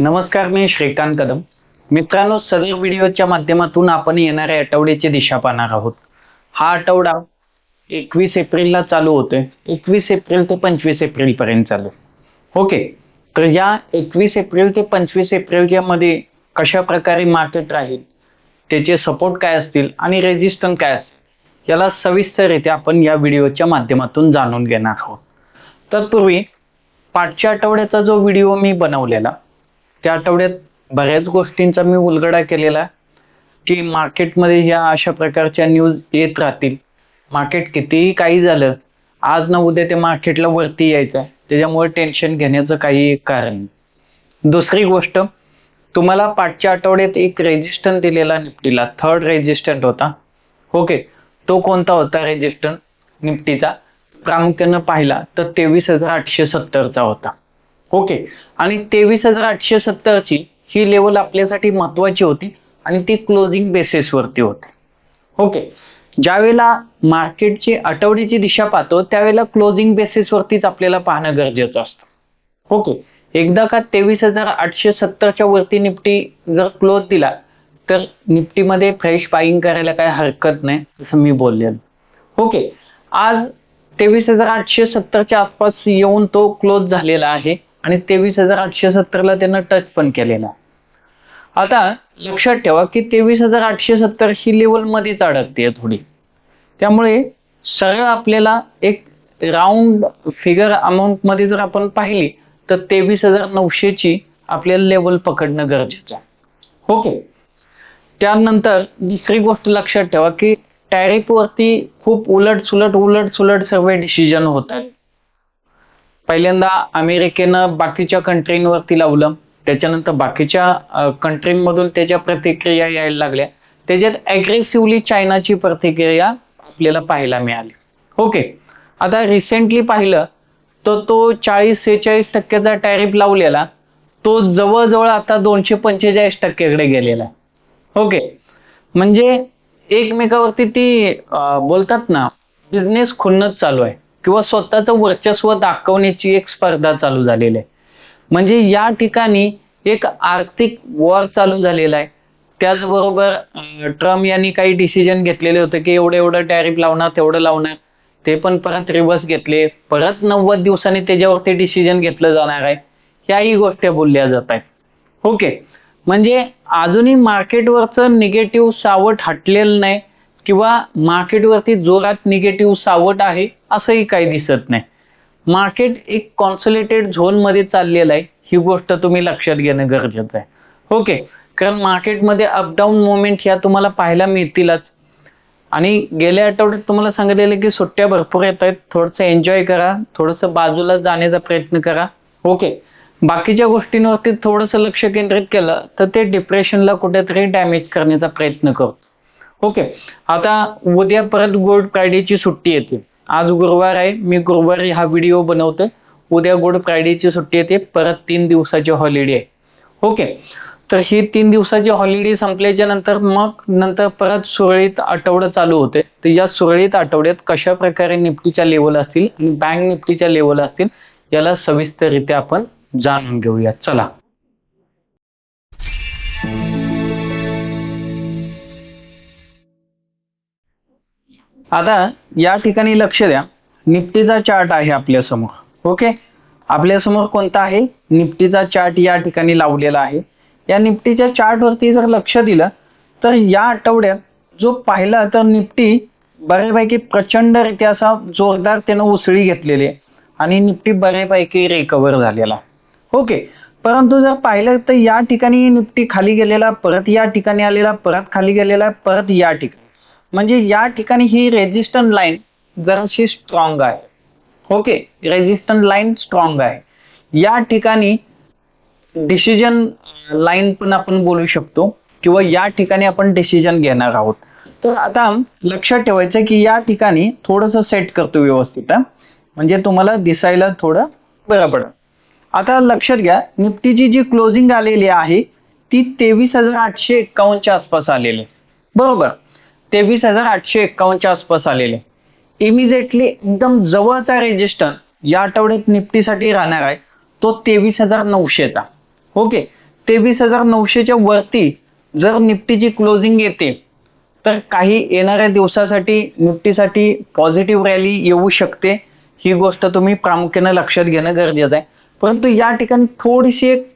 नमस्कार मी श्रीकांत कदम. मित्रांनो सदर व्हिडिओच्या माध्यमातून आपण येणाऱ्या आठवड्याची दिशा पाहणार आहोत. हा आठवडा एकवीस एप्रिलला चालू होतोय. एकवीस एप्रिल ते पंचवीस एप्रिल पर्यंत चालू. ओके. तर या एकवीस एप्रिल ते पंचवीस एप्रिलच्या मध्ये कशा प्रकारे मार्केट राहील त्याचे सपोर्ट काय असतील आणि रेजिस्टन्स काय असतील याला सविस्तररित्या आपण या व्हिडिओच्या माध्यमातून जाणून घेणार आहोत. तत्पूर्वी पाठच्या आठवड्याचा जो व्हिडिओ मी बनवलेला त्या आठवड्यात बऱ्याच गोष्टींचा मी उलगडा केलेला की मार्केटमध्ये ह्या अशा प्रकारच्या न्यूज येत राहतील. मार्केट कितीही काही झालं आज ना उद्या ते मार्केटला वरती यायचं. आहे त्याच्यामुळे टेन्शन घेण्याचं काही कारण नाही. दुसरी गोष्ट तुम्हाला पाठच्या आठवड्यात एक रेजिस्टन्स दिलेला निफ्टीला. थर्ड रेजिस्टंट होता. ओके तो कोणता होता रेजिस्टंट निफ्टीचा. प्रामुख्यानं पाहिला तर तेवीस हजार आठशे सत्तरचा होता. ओके. आणि तेवीस हजार आठशे सत्तरची ही लेवल आपल्यासाठी महत्वाची होती आणि ती क्लोजिंग बेसिसवरती होती. ओके. ज्यावेळेला मार्केटची आठवड्याची दिशा पाहतो त्यावेळेला क्लोजिंग बेसिसवरतीच आपल्याला पाहणं गरजेचं असतं. ओके. एकदा का तेवीस हजार आठशे सत्तरच्या वरती निफ्टी जर क्लोज दिला तर निफ्टीमध्ये फ्रेश बाईंग करायला काही हरकत नाही असं मी बोललेल. ओके. आज तेवीस हजार आठशे सत्तरच्या आसपास येऊन तो क्लोज झालेला आहे. आणि तेवीस हजार आठशे सत्तरला त्यांना टच पण केलेला. आता लक्षात ठेवा की तेवीस हजार आठशे सत्तर ही लेवल मध्येच अडकते थोडी. त्यामुळे सरळ आपल्याला एक राऊंड फिगर अमाऊंटमध्ये जर आपण पाहिली तर तेवीस हजार नऊशेची आपल्याला लेवल पकडणं गरजेचं आहे. ओके त्यानंतर दुसरी गोष्ट लक्षात ठेवा की टॅरिफ वरती खूप उलट सुलट उलट सुलट सर्व डिसिजन होत आहेत पहिल्यांदा अमेरिकेनं बाकीच्या कंट्रींवरती लावलं. त्याच्यानंतर बाकीच्या कंट्रीमधून त्याच्या प्रतिक्रिया यायला लागल्या. त्याच्यात अग्रेसिव्हली चायनाची प्रतिक्रिया आपल्याला पाहायला मिळाली. ओके आता रिसेंटली पाहिलं तर तो चाळीस सेहेचाळीस टक्क्याचा टॅरिफ लावलेला तो जवळजवळ आता दोनशे पंचेचाळीस टक्क्याकडे गेलेला आहे. ओके म्हणजे एकमेकावरती ती बोलतात ना बिझनेस खुन्नच चालू आहे. किंवा स्वतःचं वर्चस्व दाखवण्याची एक स्पर्धा चालू झालेली आहे. म्हणजे या ठिकाणी एक आर्थिक वॉर चालू झालेला आहे. त्याचबरोबर ट्रम्प यांनी काही डिसिजन घेतलेले होते की एवढं एवढं टॅरिफ लावणार तेवढं लावणार. ते पण परत रिव्हर्स घेतले. परत नव्वद दिवसांनी त्याच्यावरती डिसिजन घेतलं जाणार आहे. याही गोष्टी बोलल्या जात आहेत. ओके. म्हणजे अजूनही मार्केटवरचं निगेटिव्ह सावट हटलेलं नाही. किंवा मार्केटवरती जोरात निगेटिव्ह सावट आहे असंही काही दिसत नाही. मार्केट एक कॉन्सोलेटेड झोनमध्ये चाललेलं आहे ही गोष्ट तुम्ही लक्षात घेणं गरजेचं आहे. ओके कारण मार्केटमध्ये अपडाऊन मुवमेंट ह्या तुम्हाला पाहायला मिळतीलच. आणि गेल्या आठवड्यात तुम्हाला सांगितलेलं की सुट्ट्या भरपूर येत आहेत थोडंसं एन्जॉय करा थोडंसं बाजूला जाण्याचा प्रयत्न करा. ओके बाकीच्या गोष्टींवरती थोडंसं लक्ष केंद्रित केलं तर ते डिप्रेशनला कुठेतरी डॅमेज करण्याचा प्रयत्न करतो. ओके. आता उद्या परत गुड फ्रायडेची सुट्टी येते. आज गुरुवार आहे. मी गुरुवारी हा व्हिडिओ बनवतोय. उद्या गुड फ्रायडेची सुट्टी येते. परत तीन दिवसाची हॉलिडे आहे. ओके. तर ही तीन दिवसाची हॉलिडे संपल्याच्या नंतर मग नंतर परत सुरळीत आठवडं चालू होते. तर या सुरळीत आठवड्यात कशा प्रकारे निफ्टीच्या लेवल असतील आणि बँक निफ्टीच्या लेवल असतील याला सविस्तररित्या आपण जाणून घेऊया. चला. आता या ठिकाणी लक्ष द्या. निफ्टीचा चार्ट आहे आपल्यासमोर ओके? आपल्यासमोर कोणता आहे? निफ्टीचा चार्ट या ठिकाणी लावलेला आहे. या निफ्टीच्या चार्टवरती जर लक्ष दिलं तर या आठवड्यात जो पाहिला तर निफ्टी बऱ्यापैकी प्रचंडरित्या असा जोरदार त्यानं उसळी घेतलेली आहे. आणि निफ्टी बऱ्यापैकी रिकवर झालेला आहे. ओके? परंतु जर पाहिलं तर या ठिकाणी निफ्टी खाली गेलेला परत या ठिकाणी आलेला परत खाली गेलेला परत या ठिकाणी. म्हणजे या ठिकाणी ही रेझिस्टंट लाईन जराशी स्ट्रॉंग आहे. ओके रेजिस्टन्स लाईन स्ट्रॉंग आहे. या ठिकाणी डिसिजन लाईन पण आपण बोलू शकतो किंवा या ठिकाणी आपण डिसिजन घेणार आहोत. तर आता लक्षात ठेवायचं की या ठिकाणी थोडंसं सेट करतो व्यवस्थित म्हणजे तुम्हाला दिसायला थोडं बरं पडेल आता लक्षात घ्या निफ्टीची जी क्लोजिंग आलेली आहे ती तेवीस हजार आठशे एक्कावन्नच्या आसपास आलेली. आहे. बरोबर. तेवीस हजार आठशे एक्कावन्नच्या आसपास आलेले. इमिजिएटली एकदम जवळचा रेजिस्टर या आठवड्यात निफ्टीसाठी राहणार आहे. तो तेवीस हजार नऊशेचा. ओके तेवीस हजार नऊशेच्या वरती जर निफ्टीची क्लोजिंग येते तर काही येणाऱ्या दिवसासाठी निफ्टीसाठी पॉझिटिव्ह रॅली येऊ शकते. ही गोष्ट तुम्ही प्रामुख्याने लक्षात घेणं गरजेचं आहे. परंतु या ठिकाणी थोडीशी एक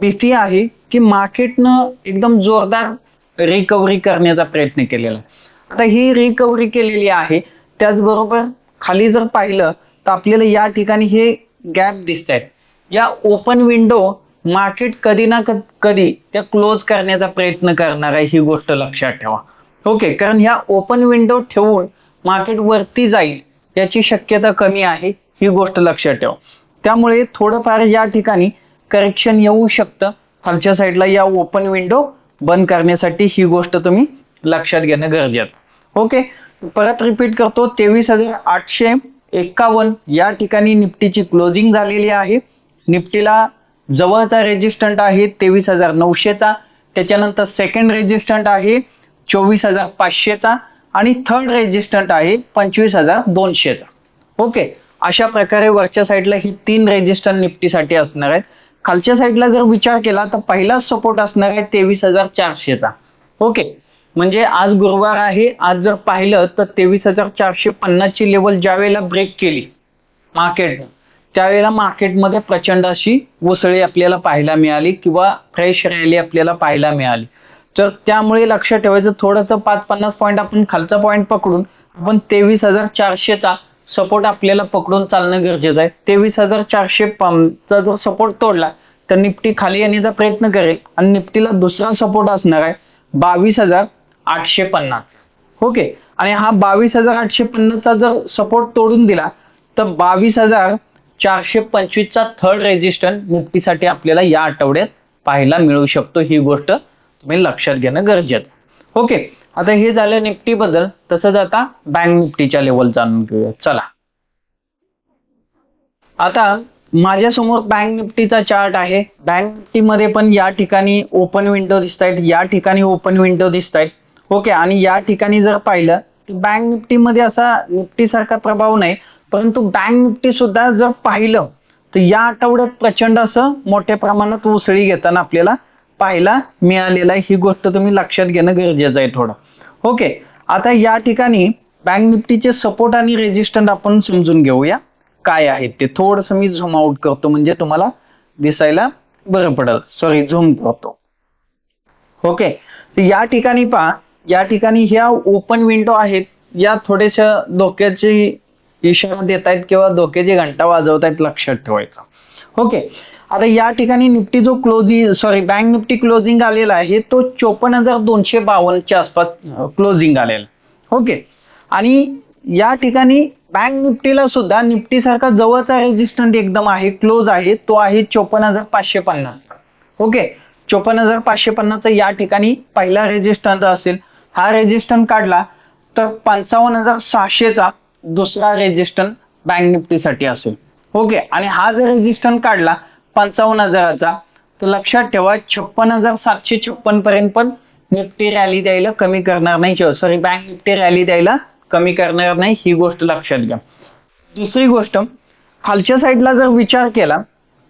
भीती आहे की मार्केटनं एकदम जोरदार रिकव्हरी करण्याचा प्रयत्न केलेला आहे. आता ही रिकव्हरी केलेली आहे त्याचबरोबर खाली जर पाहिलं तर आपल्याला या ठिकाणी हे गॅप दिसत आहेत या ओपन विंडो मार्केट कधी ना कधी त्या क्लोज करण्याचा प्रयत्न करणार आहे ही गोष्ट लक्षात ठेवा. ओके कारण ह्या ओपन विंडो ठेवून मार्केट वरती जाईल याची शक्यता कमी आहे ही गोष्ट लक्षात ठेवा. त्यामुळे थोडंफार या ठिकाणी करेक्शन येऊ शकतं. खालच्या साईडला या ओपन विंडो बंद करण्यासाठी ही गोष्ट तुम्ही लक्षात घेणं गरजेचं. ओके परत रिपीट करतो तेवीस हजार आठशे एक्कावन्न या ठिकाणी निफ्टीची क्लोजिंग झालेली आहे. निफ्टीला जवळचा रेजिस्टंट आहे तेवीस हजार नऊशेचा. त्याच्यानंतर सेकंड रेजिस्टंट आहे चोवीस हजार पाचशेचा. आणि थर्ड रेजिस्टंट आहे पंचवीस हजार दोनशेचा. ओके अशा प्रकारे वरच्या साईडला ही तीन रेजिस्टंट निफ्टीसाठी असणार आहेत. खालच्या साईडला जर विचार केला तर पहिला सपोर्ट असणार आहे तेवीस हजार चारशेचा. ओके म्हणजे आज गुरुवार आहे. आज जर पाहिलं तर तेवीस हजार चारशे पन्नासची लेवल ज्या वेळेला ब्रेक केली मार्केट त्यावेळेला मार्केटमध्ये प्रचंड अशी उसळी आपल्याला पाहायला मिळाली किंवा फ्रेश रॅली आपल्याला पाहायला मिळाली. तर त्यामुळे लक्षात ठेवायचं. थोडंसं पाच पन्नास पॉईंट आपण खालचा पॉईंट पकडून आपण तेवीस हजार चारशेचा सपोर्ट आपल्याला पकडून चालणं गरजेचं आहे. तेवीस हजार चारशे चा जर सपोर्ट तोडला तर निफ्टी खाली येण्याचा प्रयत्न करेल आणि निफ्टीला दुसरा सपोर्ट असणार आहे बावीस हजार आठशे पन्नास. ओके? आणि हा बावीस हजार आठशे पन्नासचा जर सपोर्ट तोडून दिला तर बावीस हजार चारशे पंचवीसचा थर्ड रेजिस्टंट निफ्टीसाठी आपल्याला या आठवड्यात पाहायला मिळू शकतो. ही गोष्ट तुम्ही लक्षात घेणं गरजेचं ओके? आता हे झालं निफ्टी बद्दल तसंच आता बँक निफ्टीच्या लेवल जाणून घेऊया. चला. आता माझ्यासमोर बँक निफ्टीचा चार्ट आहे. बँक निफ्टीमध्ये पण या ठिकाणी ओपन विंडो दिसत आहेत या ठिकाणी ओपन विंडो दिसत आहेत ओके आणि या ठिकाणी जर पाहिलं तर बँक निफ्टीमध्ये असा निफ्टीसारखा प्रभाव नाही. परंतु बँक निफ्टी सुद्धा जर पाहिलं तर या आठवड्यात प्रचंड असं मोठ्या प्रमाणात उसळी घेताना आपल्याला पाहायला मिळालेलं आहे. ही गोष्ट तुम्ही लक्षात घेणं गरजेचं आहे थोडं. ओके आता या ठिकाणी बँक निफ्टीचे सपोर्ट आणि रेजिस्टंट आपण समजून घेऊया. काय आहेत ते? थोडंसं मी झूम आउट करतो म्हणजे तुम्हाला दिसायला बरं पडेल. सॉरी झूम करतो. ओके तर या ठिकाणी पहा. या ठिकाणी ह्या ओपन विंडो आहेत. या थोड्याशा धोक्याची इशारा देत आहेत किंवा धोक्याची घंटा वाजवत आहेत लक्षात ठेवायचं. ओके आता या ठिकाणी निफ्टी जो closing sorry bank Nifty closing आलेला आहे तो चोपन्न हजार दोनशे बावन्नच्या आसपास क्लोजिंग आलेला ओके आणि या ठिकाणी बँक निफ्टीला सुद्धा निफ्टी सारखा जवळचा रेजिस्टंट एकदम आहे क्लोज आहे तो आहे चोपन्न हजार पाचशे पन्नास. ओके चोपन्न हजार पाचशे पन्नासचा या ठिकाणी पहिला रेजिस्टंट असेल. हा रेजिस्टंट काढला तर पंचावन्न हजार सहाशेचा दुसरा रेजिस्टंट बँक निफ्टीसाठी असेल. ओके आणि हा जर रेजिस्टंट काढला पंचावन्न हजाराचा. तर लक्षात ठेवा छप्पन हजार सातशे छप्पन पर्यंत पण निफ्टी रॅली द्यायला कमी करणार नाही. सॉरी बँक निफ्टी रॅली द्यायला कमी करणार नाही. ही गोष्ट लक्षात घ्या. दुसरी गोष्ट खालच्या साईडला जर विचार केला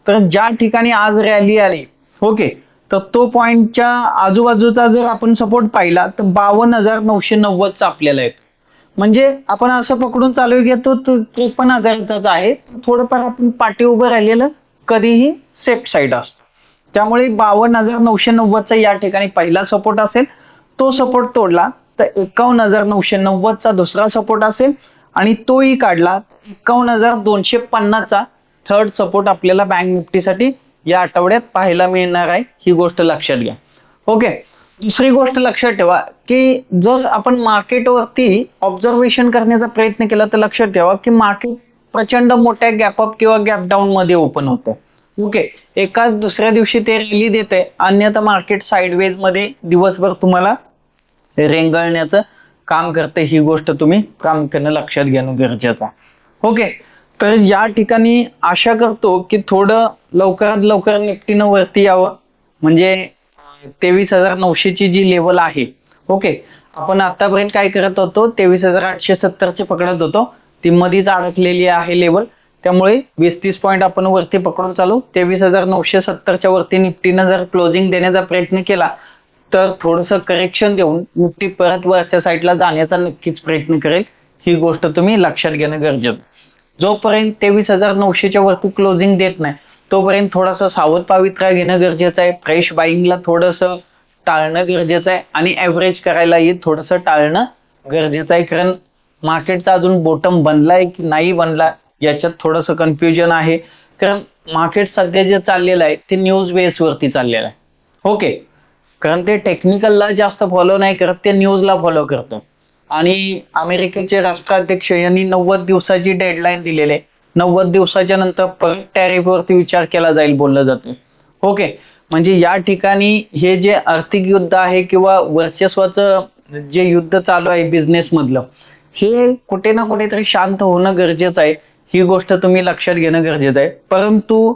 तर ज्या ठिकाणी आज रॅली आली ओके तर तो पॉईंटच्या आजूबाजूचा जर आपण सपोर्ट पाहिला तर बावन्न हजार नऊशे नव्वदचा आपल्याला येतो. म्हणजे आपण असं पकडून चालू घेतो तो त्रेपन्न हजाराचाच आहे. थोडंफार आपण पाठी उभं राहिलेलं कधीही सेफ साईड असतो. त्यामुळे बावन्न हजार नऊशे नव्वदचा या ठिकाणी पहिला सपोर्ट असेल तो सपोर्ट तोडला तर एकावन्न हजार नऊशे नव्वदचा दुसरा सपोर्ट असेल आणि तोही काढला एकावन्न हजार दोनशे पन्नासचा थर्ड सपोर्ट आपल्याला बँक निफ्टीसाठी या आठवड्यात पाहायला मिळणार आहे ही गोष्ट लक्षात घ्या. ओके दुसरी गोष्ट लक्षात ठेवा की जर आपण मार्केटवरती ऑब्झर्वेशन करण्याचा प्रयत्न केला तर लक्षात ठेवा की मार्केट प्रचंड मोठ्या गॅपअप किंवा गॅप डाऊन मध्ये ओपन होतं. ओके एकाच दुसऱ्या दिवशी ते रॅली देते अन्यथा मार्केट साईडवेजमध्ये दिवसभर तुम्हाला रेंगळण्याचं काम करते ही गोष्ट तुम्ही प्रामुख्याने लक्षात घेणं गरजेचं आहे. ओके तर या ठिकाणी आशा करतो की थोडं लवकरात लवकर निफ्टीनं वरती यावं. म्हणजे तेवीस हजार नऊशेची जी लेवल आहे. ओके आपण आतापर्यंत काय करत होतो? तेवीस हजार आठशे सत्तरचे पकडत होतो. ती मधीच अडकलेली आहे लेवल त्यामुळे वीस तीस पॉईंट आपण वरती पकडून चालू. तेवीस हजार नऊशे सत्तरच्या वरती निफ्टीनं जर क्लोजिंग देण्याचा प्रयत्न केला तर थोडंसं करेक्शन देऊन निफ्टी परत वरच्या साईडला जाण्याचा नक्कीच प्रयत्न करेल. ही गोष्ट तुम्ही लक्षात घेणं गरजेचं. आहे. जोपर्यंत तेवीस हजार नऊशेच्या वरती क्लोजिंग देत नाही तोपर्यंत थोडासा सावध पावित्रा घेणं गरजेचं आहे. फ्रेश बाईंगला थोडंसं टाळणं गरजेचं आहे. आणि ॲव्हरेज करायलाही थोडंसं टाळणं गरजेचं आहे. कारण मार्केटचा अजून बॉटम बनलाय की नाही बनला याच्यात थोडंसं कन्फ्युजन आहे. कारण मार्केट सध्या जे चाललेलं आहे ते न्यूज बेसवरती चाललेलं आहे. ओके कारण ते टेक्निकलला जास्त फॉलो नाही करत ते न्यूजला फॉलो करतं. आणि अमेरिकेचे राष्ट्राध्यक्ष यांनी नव्वद दिवसाची डेडलाईन दिलेली आहे. नव्वद दिवसाच्या नंतर परत टॅरिफवरती विचार केला जाईल बोललं जातं. ओके म्हणजे या ठिकाणी हे जे आर्थिक युद्ध आहे किंवा वर्चस्वाचं जे युद्ध चालू आहे बिझनेस मधलं हे कुठे ना कुठेतरी शांत होणं गरजेचं आहे. ही गोष्ट तुम्ही लक्षात घेणं गरजेचं आहे. परंतु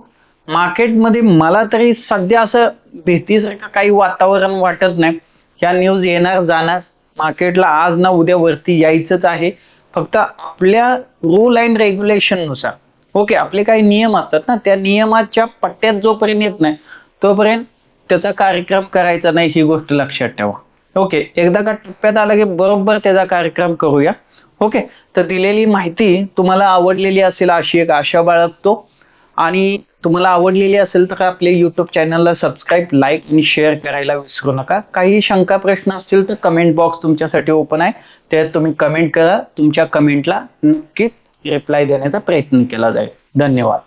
मार्केटमध्ये मला तरी सध्या असं भीतीसारखं काही वातावरण वाटत नाही. ह्या न्यूज येणार जाणार. मार्केटला आज ना उद्या वरती यायचंच आहे. फक्त आपल्या रूल अँड रेग्युलेशननुसार. ओके आपले काही नियम असतात ना त्या नियमाच्या पट्ट्यात जोपर्यंत येत नाही तोपर्यंत त्याचा कार्यक्रम करायचा नाही ही गोष्ट लक्षात ठेवा. ओके एकदा का टप्प्यात आला की बरोबर त्याचा कार्यक्रम करूया. ओके तर दिलेली माहिती तुम्हाला आवडलेली असेल अशी एक आशा बाळगतो. आणि तुम्हाला आवडलेली असेल तर आपल्या युट्यूब चॅनलला सबस्क्राईब लाईक आणि शेअर करायला विसरू नका. काही शंका प्रश्न असतील तर कमेंट बॉक्स तुमच्यासाठी ओपन आहे. त्यात तुम्ही कमेंट करा. तुमच्या कमेंटला नक्कीच रिप्लाय देण्याचा प्रयत्न केला जाईल. धन्यवाद.